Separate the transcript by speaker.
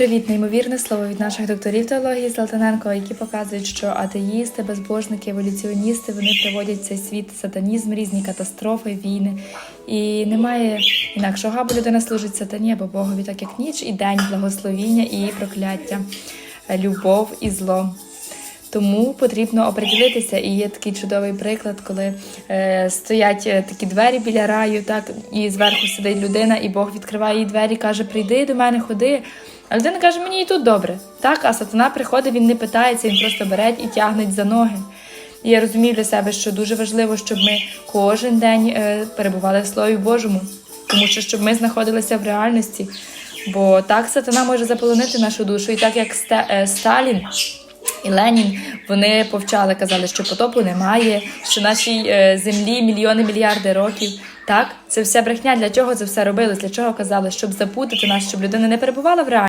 Speaker 1: Привіт, неймовірне слово від наших докторів теології Золотаненко, які показують, що атеїсти, безбожники, еволюціоністи вони приводять в цей світ сатанізм, різні катастрофи, війни. І немає інакшого або людина служить сатані або Богові, так як ніч і день, благословіння і прокляття, любов і зло. Тому потрібно оприділитися. І є такий чудовий приклад, коли е, стоять е, такі двері біля раю, так і зверху сидить людина, і Бог відкриває їй двері, каже: Прийди до мене, ходи. А людина каже, мені і тут добре. Так, а сатана приходить, він не питається, він просто бере і тягне за ноги. І я розумію для себе, що дуже важливо, щоб ми кожен день е, перебували в Слові Божому, тому що щоб ми знаходилися в реальності. Бо так сатана може заполонити нашу душу, і так як е, Сталін і Ленін вони повчали, казали, що потопу немає, що нашій е, землі мільйони мільярди років. Так, це все брехня. Для чого це все робилось? Для чого казали? Щоб запутати нас, щоб людина не перебувала в реальності.